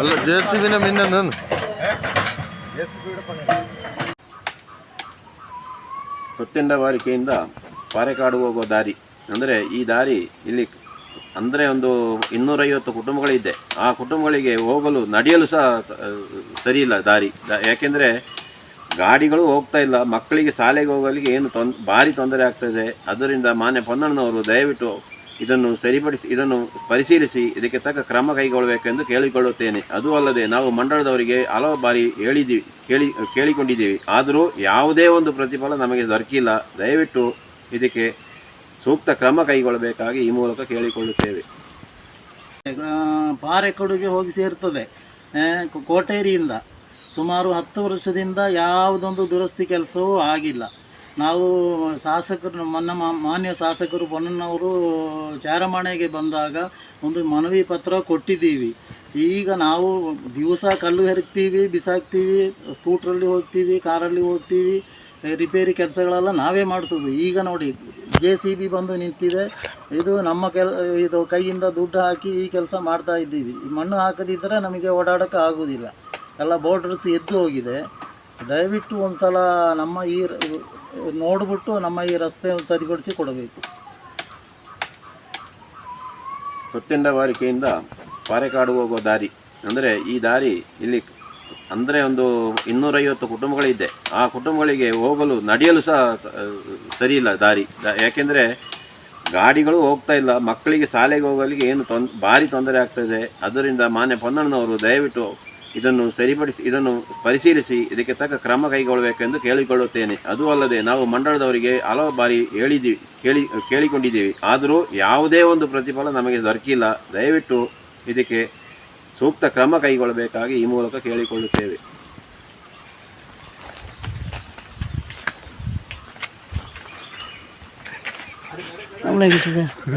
ಅಲ್ಲ. J C ಬಿನ ಪಾರೆಕಾಡು ಹೋಗುವ ದಾರಿ. ಅಂದರೆ ಈ ದಾರಿ ಇಲ್ಲಿ ಅಂದರೆ ಒಂದು ಇನ್ನೂರೈವತ್ತು ಕುಟುಂಬಗಳಿದ್ದೆ ಆ ಕುಟುಂಬಗಳಿಗೆ ಹೋಗಲು ನಡೆಯಲು ಸಹ ಸರಿಯಿಲ್ಲ ದಾರಿ. ಯಾಕೆಂದರೆ ಗಾಡಿಗಳು ಹೋಗ್ತಾ ಇಲ್ಲ. ಮಕ್ಕಳಿಗೆ ಶಾಲೆಗೆ ಹೋಗಲಿಕ್ಕೆ ಏನು ತೊಂದ್ ಭಾರಿ ತೊಂದರೆ ಆಗ್ತದೆ. ಅದರಿಂದ ಮಾನ್ಯ ಪೊನ್ನಣ್ಣನವರು ದಯವಿಟ್ಟು ಇದನ್ನು ಸರಿಪಡಿಸಿ, ಇದನ್ನು ಪರಿಶೀಲಿಸಿ, ಇದಕ್ಕೆ ತಕ್ಕ ಕ್ರಮ ಕೈಗೊಳ್ಳಬೇಕೆಂದು ಕೇಳಿಕೊಳ್ಳುತ್ತೇನೆ. ಅದು ಅಲ್ಲದೆ ನಾವು ಮಂಡಳದವರಿಗೆ ಹಲವು ಬಾರಿ ಹೇಳಿದ್ದೀವಿ ಕೇಳಿ, ಕೇಳಿಕೊಂಡಿದ್ದೀವಿ. ಆದರೂ ಯಾವುದೇ ಒಂದು ಪ್ರತಿಫಲ ನಮಗೆ ದೊರಕಿಲ್ಲ. ದಯವಿಟ್ಟು ಇದಕ್ಕೆ ಸೂಕ್ತ ಕ್ರಮ ಕೈಗೊಳ್ಳಬೇಕಾಗಿ ಈ ಮೂಲಕ ಕೇಳಿಕೊಳ್ಳುತ್ತೇವೆ. ಪಾರೆಕೊಡುಗೆ ಹೋಗಿ ಸೇರ್ತದೆ. ಕೋಟೇರಿಯಿಂದ ಸುಮಾರು ಹತ್ತು ವರ್ಷದಿಂದ ಯಾವುದೊಂದು ದುರಸ್ತಿ ಕೆಲಸವೂ ಆಗಿಲ್ಲ. ನಾವು ಶಾಸಕರು ಮೊನ್ನ ಮಾ- ಮಾನ್ಯ ಶಾಸಕರು ಬೊನ್ನವರು ಚಾರಮಾಣೆಗೆ ಬಂದಾಗ ಒಂದು ಮನವಿ ಪತ್ರ ಕೊಟ್ಟಿದ್ದೀವಿ. ಈಗ ನಾವು ದಿವಸ ಕಲ್ಲು ಹೆರಕ್ತೀವಿ ಬಿಸಾಕ್ತೀವಿ, ಸ್ಕೂಟ್ರಲ್ಲಿ ಹೋಗ್ತೀವಿ, ಕಾರಲ್ಲಿ ಹೋಗ್ತೀವಿ, ರಿಪೇರಿ ಕೆಲಸಗಳೆಲ್ಲ ನಾವೇ ಮಾಡಿಸೋದು. ಈಗ ನೋಡಿ, ಜೆ ಸಿ ಬಿ ಬಂದು ನಿಂತಿದೆ. ಇದು ನಮ್ಮ ಕೆಲ, ಇದು ಕೈಯಿಂದ ದುಡ್ಡು ಹಾಕಿ ಈ ಕೆಲಸ ಮಾಡ್ತಾ ಇದ್ದೀವಿ. ಮಣ್ಣು ಹಾಕದಿದ್ದರೆ ನಮಗೆ ಓಡಾಡೋಕ್ಕೆ ಆಗೋದಿಲ್ಲ ಎಲ್ಲ ಬೋರ್ಡರ್ಸ್ ಎದ್ದು ಹೋಗಿದೆ. ದಯವಿಟ್ಟು ಒಂದು ಸಲ ನಮ್ಮ ಈ ನೋಡ್ಬಿಟ್ಟು ನಮ್ಮ ಈ ರಸ್ತೆ ಸರಿಪಡಿಸಿ ಕೊಡಬೇಕು. ವಾರಿಕೆಯಿಂದ ಪಾರೆಕಾಡು ಹೋಗುವ ದಾರಿ. ಅಂದರೆ ಈ ದಾರಿ ಇಲ್ಲಿ ಅಂದರೆ ಒಂದು ಇನ್ನೂರೈವತ್ತು ಕುಟುಂಬಗಳಿದೆ. ಆ ಕುಟುಂಬಗಳಿಗೆ ಹೋಗಲು ನಡೆಯಲು ಸಹ ಸರಿ ದಾರಿ. ಯಾಕೆಂದರೆ ಗಾಡಿಗಳು ಹೋಗ್ತಾ ಇಲ್ಲ. ಮಕ್ಕಳಿಗೆ ಶಾಲೆಗೆ ಹೋಗಲಿಕ್ಕೆ ಏನು ತೊಂದ್ ಭಾರಿ ತೊಂದರೆ ಆಗ್ತದೆ ಅದರಿಂದ ಮಾನ್ಯ ಪೊನ್ನಣ್ಣನವರು ದಯವಿಟ್ಟು ಇದನ್ನು ಸರಿಪಡಿಸಿ, ಇದನ್ನು ಪರಿಶೀಲಿಸಿ, ಇದಕ್ಕೆ ತಕ್ಕ ಕ್ರಮ ಕೈಗೊಳ್ಳಬೇಕೆಂದು ಕೇಳಿಕೊಳ್ಳುತ್ತೇನೆ. ಅದು ಅಲ್ಲದೆ ನಾವು ಮಂಡಳದವರಿಗೆ ಹಲವು ಬಾರಿ ಹೇಳಿದ್ದೀವಿ ಕೇಳಿ, ಕೇಳಿಕೊಂಡಿದ್ದೀವಿ. ಆದರೂ ಯಾವುದೇ ಒಂದು ಪ್ರತಿಫಲ ನಮಗೆ ದೊರಕಿಲ್ಲ. ದಯವಿಟ್ಟು ಇದಕ್ಕೆ ಸೂಕ್ತ ಕ್ರಮ ಕೈಗೊಳ್ಳಬೇಕಾಗಿ ಈ ಮೂಲಕ ಕೇಳಿಕೊಳ್ಳುತ್ತೇವೆ.